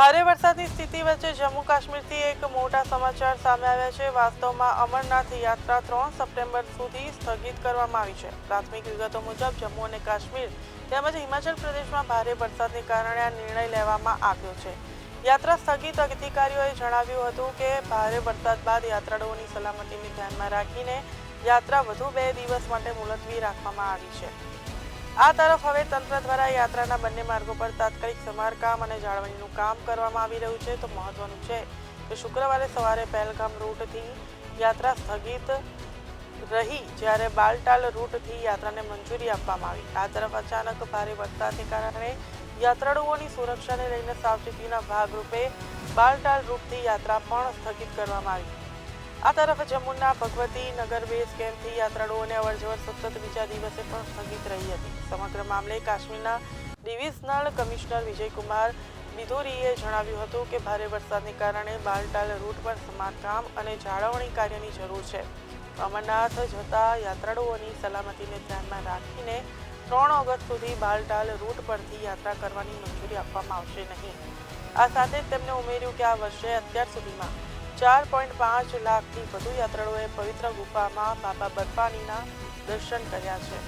ભારે વરસાદની સ્થિતિ વચ્ચે જમ્મુ કાશ્મીરથી એક મોટા સમાચાર સામે આવ્યા છે. વાસ્તવમાં અમરનાથ યાત્રા ત્રણ સપ્ટેમ્બર સુધી સ્થગિત કરવામાં આવી છે. પ્રાથમિક વિગતો મુજબ જમ્મુ અને કાશ્મીર તેમજ હિમાચલ પ્રદેશમાં ભારે વરસાદને કારણે આ નિર્ણય લેવામાં આવ્યો છે. યાત્રા સ્થગિત અધિકારીઓએ જણાવ્યું હતું કે ભારે વરસાદ બાદ યાત્રાળુઓની સલામતીને ધ્યાનમાં રાખીને યાત્રા વધુ બે દિવસ માટે મુલતવી રાખવામાં આવી છે. આ તરફ હવે તંત્ર દ્વારા યાત્રાના બંને માર્ગો પર તાત્કાલિક સમારકામ અને જાળવણીનું કામ કરવામાં આવી રહ્યું છે. તો મહત્વનું છે કે શુક્રવારે સવારે પહેલગામ રૂટથી યાત્રા સ્થગિત રહી જ્યારે બાલટાલ રૂટથી યાત્રાને મંજૂરી આપવામાં આવી. આ તરફ અચાનક ભારે વરસાદને કારણે યાત્રાળુઓની સુરક્ષાને લઈને સાવચેતીના ભાગરૂપે બાલટાલ રૂટથી યાત્રા પણ સ્થગિત કરવામાં આવી. આ તરફ જમ્મુના ભગવતી નગર બેઝ કેમ્પથી યાત્રાળુઓને અવરજવર સતત બીજા દિવસે પણ સ્થગિત રહી હતી. સમગ્ર મામલે કાશ્મીરના ડિવિઝનલ કમિશનર વિજયકુમાર બિધોરીએ જણાવ્યું હતું કે ભારે વરસાદને કારણે બાલટાલ રૂટ પર સમારકામ અને જાળવણી કાર્યની જરૂર છે. અમરનાથ જતા યાત્રાળુઓની સલામતીને ધ્યાનમાં રાખીને ત્રણ ઓગસ્ટ સુધી બાલટાલ રૂટ પરથી યાત્રા કરવાની મંજૂરી આપવામાં આવશે નહીં. આ સાથે જ તેમણે ઉમેર્યું કે આ વર્ષે અત્યાર સુધીમાં ચાર પોઈન્ટ પાંચ લાખથી વધુ યાત્રાળુઓએ પવિત્ર ગુફામાં બાબા બર્ફાનીના દર્શન કર્યા છે.